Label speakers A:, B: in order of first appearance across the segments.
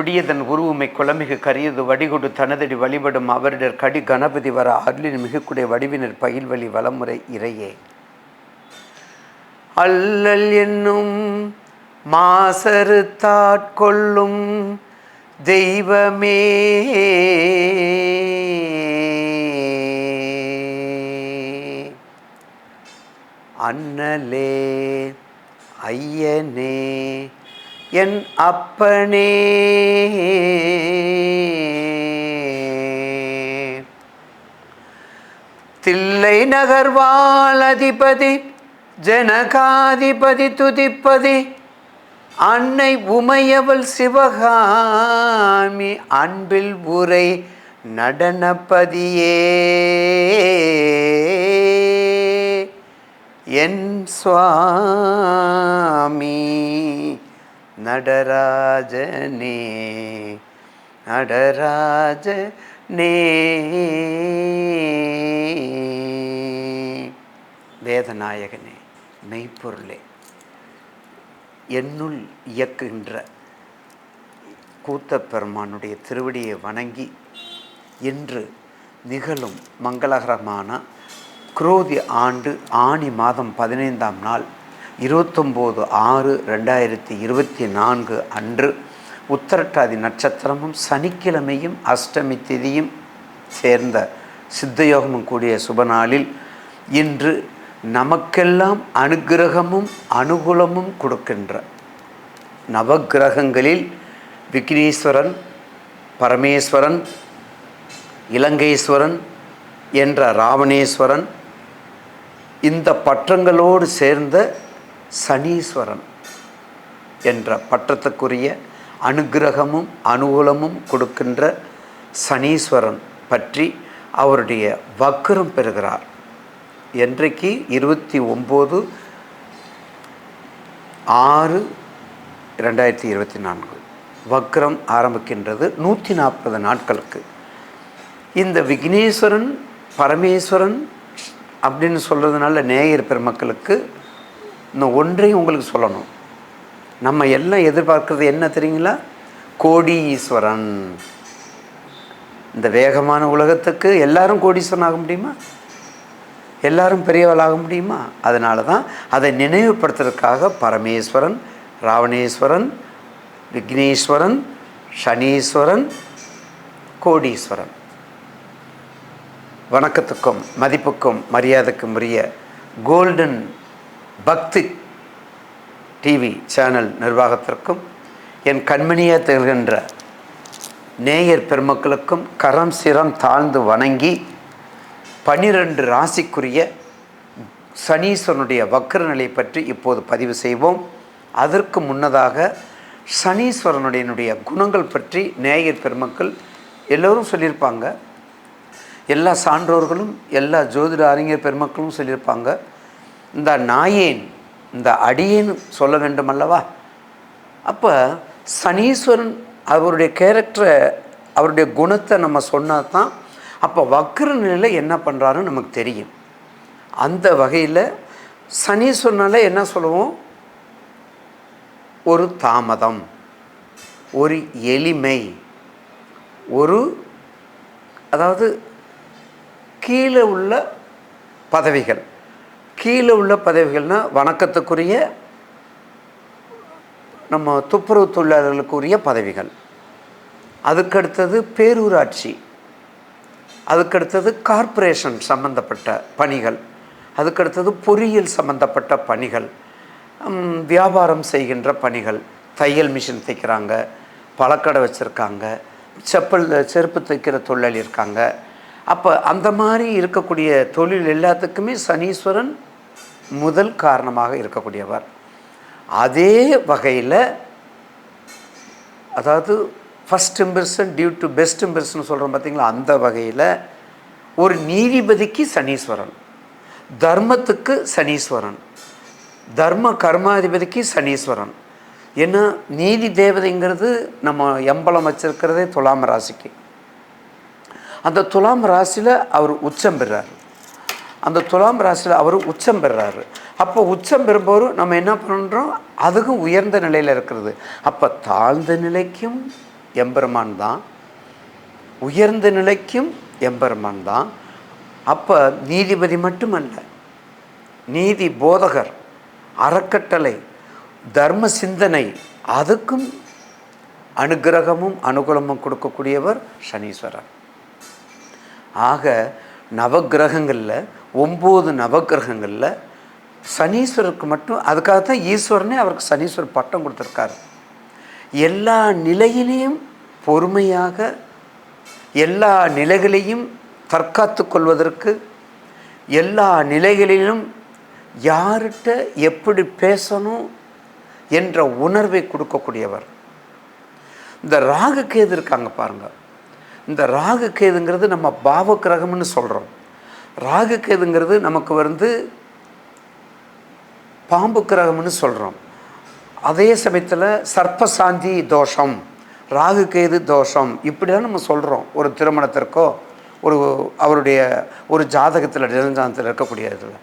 A: பிடியதன் உருவுமை குலமிகு கரியது வடிகொடு தனதடி வழிபடும் அவரிடர் கடி கணபதி வர அருளின் மிகுக்குடைய வடிவினர் பயில்வழி வலமுறை இறையே. அல்லல் என்னும் மாசரு தாட்கொள்ளும் தெய்வமே. அண்ணலே ஐயனே என் அப்பனே. தில்லை நகர்வாள் அதிபதி ஜனகாதிபதி துதிப்பதி. அன்னை உமையவள் சிவகாமி அன்பில் உரை நடனப்பதியே. என் சுவாமி. நடராஜனே நடராஜனே. வேதநாயகனே மெய்ப்பொருளே என்னுள் இயக்குகின்ற கூத்தப்பெருமானுடைய திருவடியை வணங்கி இன்று நிகழும் மங்களகரமான குரோதி ஆண்டு ஆணி மாதம் பதினைந்தாம் நாள் இருபத்தொம்போது ஆறு ரெண்டாயிரத்தி இருபத்தி நான்கு அன்று உத்தரட்டாதி நட்சத்திரமும் சனிக்கிழமையும் அஷ்டமி திதியும் சேர்ந்த சித்தயோகமும் கூடிய சுபநாளில் இன்று நமக்கெல்லாம் அனுக்கிரகமும் அனுகூலமும் கொடுக்கின்ற நவக்கிரகங்களில் விக்னேஸ்வரன் பரமேஸ்வரன் இலங்கைஸ்வரன் என்ற ராவணேஸ்வரன் இந்த பற்றங்களோடு சேர்ந்த சனீஸ்வரன் என்ற பட்டத்துக்குரிய அனுக்கிரகமும் அனுகூலமும் கொடுக்கின்ற சனீஸ்வரன் பற்றி அவருடைய வக்கரம் பெறுகிறார். என்றைக்கு? இருபத்தி ஒம்பது ஆறு ரெண்டாயிரத்தி இருபத்தி நான்கு. வக்ரம் ஆரம்பிக்கின்றது நூற்றி நாற்பது நாட்களுக்கு. இந்த விக்னேஸ்வரன் பரமேஸ்வரன் அப்படின்னு சொல்கிறதுனால நேயர் பெருமக்களுக்கு இந்த ஒன்றையும் உங்களுக்கு சொல்லணும். நம்ம எல்லாம் எதிர்பார்க்கறது என்ன தெரியுங்களா? கோடீஸ்வரன். இந்த வேகமான உலகத்துக்கு எல்லாரும் கோடீஸ்வரன் ஆக முடியுமா? எல்லாரும் பெரியவளாக முடியுமா? அதனால தான் அதை நினைவுபடுத்துறதுக்காக பரமேஸ்வரன் ராவணேஸ்வரன் விக்னேஸ்வரன் சனீஸ்வரன் கோடீஸ்வரன். வணக்கத்துக்கும் மதிப்புக்கும் மரியாதைக்கும் உரிய கோல்டன் பக்தி டிவி சேனல் நிர்வாகத்திற்கும் என் கண்மணியாக திகழ்கின்ற நேயர் பெருமக்களுக்கும் கரம் சிரம் தாழ்ந்து வணங்கி பனிரெண்டு ராசிக்குரிய சனீஸ்வரனுடைய வக்ர நிலை பற்றி இப்போது பதிவு செய்வோம். அதற்கு முன்னதாக சனீஸ்வரனுடைய குணங்கள் பற்றி நேயர் பெருமக்கள் எல்லோரும் சொல்லியிருப்பாங்க. எல்லா சான்றோர்களும் எல்லா ஜோதிட அறிஞர் பெருமக்களும் சொல்லியிருப்பாங்க. இந்த நாயேன் இந்த அடியேன் சொல்ல வேண்டும் அல்லவா அப்போ சனீஸ்வரன் அவருடைய கேரக்டரை அவருடைய குணத்தை நம்ம சொன்னால் தான் அப்போ வக்ர நிலையில் என்ன பண்ணுறாருன்னு நமக்கு தெரியும். அந்த வகையில் சனீஸ்வரனால் என்ன சொல்லுவோம்? ஒரு தாமதம் ஒரு எளிமை ஒரு அதாவது கீழே உள்ள பதவிகள். கீழே உள்ள பதவிகள்னால் வணக்கத்துக்குரிய நம்ம துப்புரவு தொழிலாளர்களுக்குரிய பதவிகள். அதுக்கடுத்தது பேரூராட்சி. அதுக்கடுத்தது கார்ப்பரேஷன் சம்பந்தப்பட்ட பணிகள். அதுக்கடுத்தது பொறியியல் சம்பந்தப்பட்ட பணிகள். வியாபாரம் செய்கின்ற பணிகள். தையல் மிஷின் தைக்கிறாங்க பழக்கடை வச்சுருக்காங்க செப்பல் செருப்பு தைக்கிற தொழில் இருக்காங்க. அப்போ அந்த மாதிரி இருக்கக்கூடிய தொழில் எல்லாத்துக்குமே சனீஸ்வரன் முதல் காரணமாக இருக்கக்கூடியவர். அதே வகையில் அதாவது first impression due to best impression சொல்கிறோம் பார்த்தீங்களா அந்த வகையில் ஒரு நீதிபதிக்கு சனீஸ்வரன் தர்மத்துக்கு சனீஸ்வரன் தர்ம கர்மாதிபதிக்கு சனீஸ்வரன். ஏன்னா நீதி தேவதைங்கிறது நம்ம எம்பலம் வச்சிருக்கிறதே துலாம் ராசிக்கு. அந்த துலாம் ராசியில் அவர் உச்சம் பெறார். அந்த துலாம் ராசியில் அவர் உச்சம் பெறாரு. அப்போ உச்சம் பெறும்போது நம்ம என்ன பண்ணுறோம் அதுக்கும் உயர்ந்த நிலையில் இருக்கிறது. அப்போ தாழ்ந்த நிலைக்கும் எம்பெருமான் தான். உயர்ந்த நிலைக்கும் எம்பெருமான் தான். அப்போ நீதிபதி மட்டுமல்ல நீதி போதகர் அறக்கட்டளை தர்ம சிந்தனை அதுக்கும் அனுகிரகமும் அனுகூலமும் கொடுக்கக்கூடியவர் சனீஸ்வரர். ஆக நவகிரகங்களில் ஒம்பது நவகிரகங்களில் சனீஸ்வரருக்கு மட்டும் அதுக்காகத்தான் ஈஸ்வரனே அவருக்கு சனீஸ்வரர் பட்டம் கொடுத்துருக்காரு. எல்லா நிலையிலையும் பொறுமையாக எல்லா நிலைகளையும் தற்காத்து கொள்வதற்கு எல்லா நிலைகளிலும் யார்கிட்ட எப்படி பேசணும் என்ற உணர்வை கொடுக்கக்கூடியவர். இந்த ராகு கேது இருக்காங்க பாருங்கள் இந்த ராகு கேதுங்கிறது நம்ம பாவ கிரகம்னு சொல்கிறோம் ராகு கேதுங்கிறது நமக்கு வந்து பாம்பு கிரகம்னு சொல்கிறோம் அதே சமயத்தில் சர்ப்பசாந்தி தோஷம் ராகு கேது தோஷம் இப்படி தான் நம்ம சொல்கிறோம் ஒரு திருமணத்திற்கோ ஒரு அவருடைய ஒரு ஜாதகத்தில் ஜனஜாதத்தில் இருக்கக்கூடிய இதில்.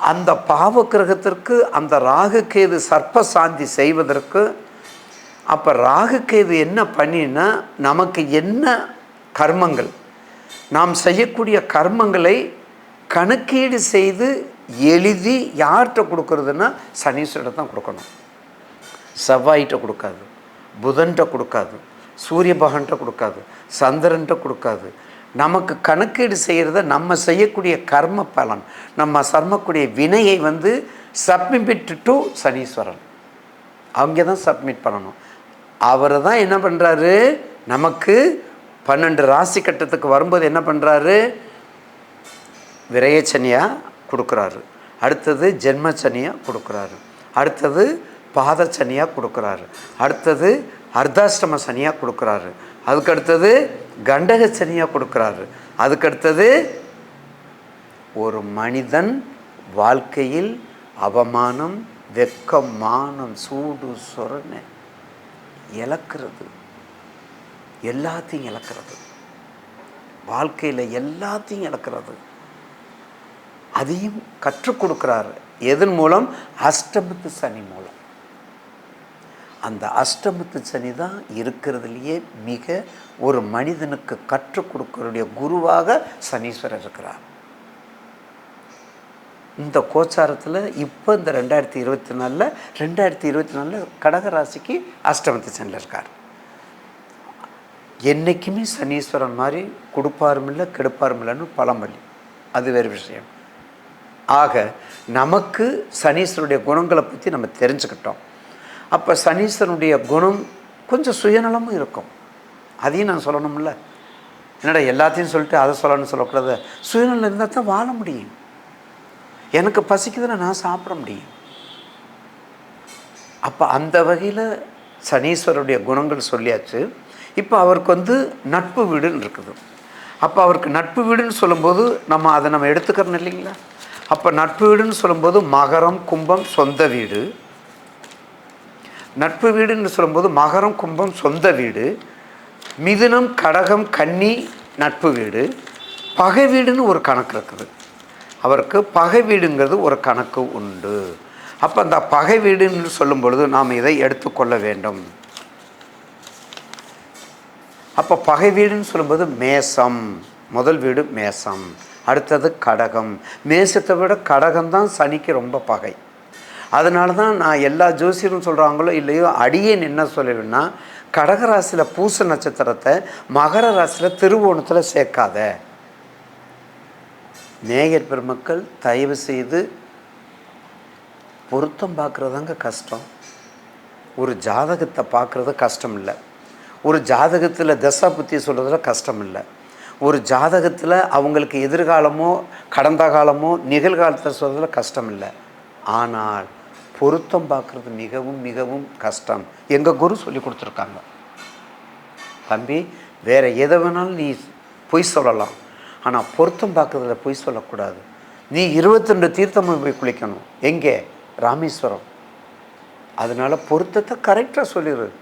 A: அந்த பாவ கிரகத்திற்கு அந்த ராகு கேது சர்ப்பசாந்தி செய்வதற்கு அப்போ ராகு கேது என்ன பண்ணினா நமக்கு என்ன கர்மங்கள்? நாம் செய்யக்கூடிய கர்மங்களை கணக்கீடு செய்து எழுதி யார்கிட்ட கொடுக்கறதுன்னா சனீஸ்வரர் தான் கொடுக்கணும். செவ்வாய்கிட்ட கொடுக்காது புதன்கிட்ட கொடுக்காது சூரிய பகன்கிட்ட கொடுக்காது சந்திரன்கிட்ட கொடுக்காது. நமக்கு கணக்கீடு செய்கிறத நம்ம செய்யக்கூடிய கர்ம பலன் நம்ம சர்மக்கூடிய வினையை வந்து சப்மிட் டு சனீஸ்வரன். அவங்க தான் சப்மிட் பண்ணணும். அவர் தான் என்ன பண்ணுறாரு நமக்கு பன்னெண்டு ராசி கட்டத்துக்கு வரும்போது என்ன பண்ணுறாரு விரயச்சனியாக கொடுக்குறாரு. அடுத்தது ஜென்மச்சனியாக கொடுக்குறாரு. அடுத்தது பாதச்சனியாக கொடுக்குறாரு. அடுத்தது அர்த்தாஷ்டம சனியாக கொடுக்குறாரு. அதுக்கு அடுத்தது கண்டக சனியாக கொடுக்குறாரு. அதுக்கு அடுத்தது ஒரு மனிதன் வாழ்க்கையில் அவமானம் வெக்கம் மானம் சூடு சொரணை இழக்கிறது. எல்லாத்தையும் இழக்கிறது. வாழ்க்கையில் எல்லாத்தையும் இழக்கிறது. அதையும் கற்றுக் கொடுக்குறாரு. எதன் மூலம்? அஷ்டமத்து சனி மூலம். அந்த அஷ்டமத்து சனி தான் இருக்கிறதுலையே மிக ஒரு மனிதனுக்கு கற்றுக் கொடுக்கக்கூடிய குருவாக சனீஸ்வரர் இருக்கிறார். இந்த கோச்சாரத்தில் இப்போ இந்த ரெண்டாயிரத்தி இருபத்தி நாலில் ரெண்டாயிரத்தி இருபத்தி நாலில் கடகராசிக்கு அஷ்டமத்து சனியில் இருக்கார். என்றைக்குமே சனீஸ்வரன் மாதிரி கொடுப்பாரும் இல்லை கெடுப்பாரும் இல்லைன்னு பழமொழி. அது வேறு விஷயம். ஆக நமக்கு சனீஸ்வருடைய குணங்களை பற்றி நம்ம தெரிஞ்சுக்கிட்டோம். அப்போ சனீஸ்வரனுடைய குணம் கொஞ்சம் சுயநலமும் இருக்கும். அதையும் நான் சொல்லணும்ல. என்னடா எல்லாத்தையும் சொல்லிட்டு அதை சொல்லணும்னு சொல்லக்கூடாது. சுயநலம் இருந்தால் தான் வாழ முடியும். எனக்கு பசிக்குதுன்னா நான் சாப்பிட முடியும். அப்போ அந்த வகையில் சனீஸ்வரருடைய குணங்கள் சொல்லியாச்சு. இப்போ அவருக்கு வந்து நட்பு வீடுன்னு இருக்குது. அப்போ அவருக்கு நட்பு வீடுன்னு சொல்லும்போது நம்ம அதை நம்ம எடுத்துக்கிறோம் இல்லைங்களா? அப்போ நட்பு வீடுன்னு சொல்லும்போது மகரம் கும்பம் சொந்த வீடு. நட்பு வீடுன்னு சொல்லும்போது மகரம் கும்பம் சொந்த வீடு. மிதுனம் கடகம் கன்னி நட்பு வீடு. பகை வீடுன்னு ஒரு கணக்கு இருக்குது. அவருக்கு பகை வீடுங்கிறது ஒரு கணக்கு உண்டு. அப்போ அந்த பகை வீடுன்னு சொல்லும் பொழுது நாம் இதை எடுத்துக்கொள்ள வேண்டும். அப்போ பகை வீடுன்னு சொல்லும்போது மேசம். முதல் வீடு மேசம். அடுத்தது கடகம். மேசத்தை விட கடகம் தான் சனிக்கு ரொம்ப பகை. அதனால தான் நான் எல்லா ஜோசியரும் சொல்கிறாங்களோ இல்லையோ அடியேன் என்ன சொல்லுவேன்னா கடகராசியில் பூச நட்சத்திரத்தை மகர ராசியில் திருவோணத்தில் சேர்க்காத. நேயர் பெருமக்கள் தயவு செய்து பொருத்தம் பார்க்குறதாங்க கஷ்டம். ஒரு ஜாதகத்தை பார்க்குறது கஷ்டம் இல்லை ஒரு ஜாதகத்தில் தசா புத்தி சொல்கிறதுல கஷ்டம் இல்லை ஒரு ஜாதகத்தில் அவங்களுக்கு எதிர்காலமோ கடந்த காலமோ நிகழ்காலத்தை சொல்கிறதுல கஷ்டம் இல்லை. ஆனால் பொருத்தம் பார்க்குறது மிகவும் மிகவும் கஷ்டம். எங்கள் குரு சொல்லி கொடுத்துருக்காங்க. தம்பி வேறு எதை வேணாலும் நீ பொய் சொல்லலாம். ஆனால் பொருத்தம் பார்க்குறதுல பொய் சொல்லக்கூடாது. நீ இருபத்தி ரெண்டு தீர்த்தமும் போய் குளிக்கணும். எங்கே? ராமேஸ்வரம். அதனால் பொருத்தத்தை கரெக்டாக சொல்லிடு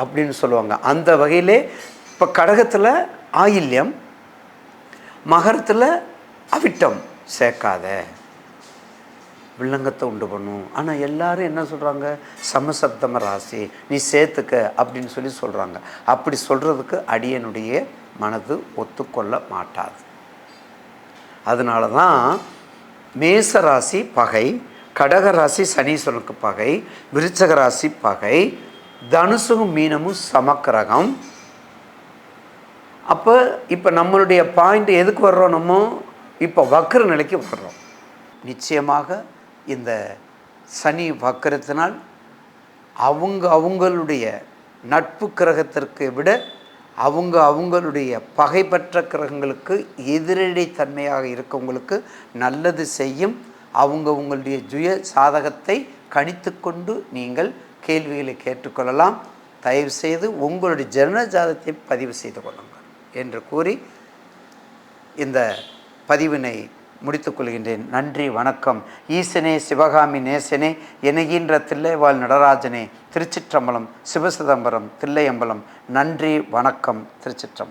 A: அப்படின்னு சொல்லுவாங்க. அந்த வகையிலே இப்போ கடகத்தில் ஆயில்யம் மகரத்தில் அவிட்டம் சேர்க்காத. வில்லங்கத்தை உண்டு பண்ணும். ஆனால் எல்லாரும் என்ன சொல்கிறாங்க சமசப்தம ராசி நீ சேர்த்துக்க அப்படின்னு சொல்லி சொல்கிறாங்க அப்படி சொல்கிறதுக்கு அடியனுடைய மனது ஒத்துக்கொள்ள மாட்டாது. அதனால தான் மேச ராசி பகை கடக ராசி சனீஸ்வரனுக்கு பகை விருச்சக ராசி பகை தனுசும் மீனமும் சமக்கிரகம். அப்போ இப்போ நம்மளுடைய பாயிண்ட் எதுக்கு வர்றோம் நம்ம? இப்போ வக்கர நிலைக்கு வர்றோம். நிச்சயமாக இந்த சனி வக்கரத்தினால் அவங்க அவங்களுடைய நட்பு கிரகத்திற்கு விட அவங்க அவங்களுடைய பகைப்பற்ற கிரகங்களுக்கு எதிரடை தன்மையாக இருக்கவங்களுக்கு நல்லது செய்யும் அவங்க உங்களுடைய ஜுய சாதகத்தை கணித்து கொண்டு நீங்கள் கேள்விகளை கேட்டுக்கொள்ளலாம். தயவுசெய்து உங்களுடைய ஜன ஜாதத்தை பதிவு செய்து கொள்ளுங்கள். என்று கூறி இந்த பதிவினை முடித்துக்கொள்கின்றேன். நன்றி வணக்கம். ஈசனே சிவகாமி நேசனே எனகின்ற தில்லைவாழ் நடராஜனே திருச்சிற்றம்பலம் சிவசிதம்பரம் தில்லையம்பலம். நன்றி வணக்கம் திருச்சிற்றம்பலம்.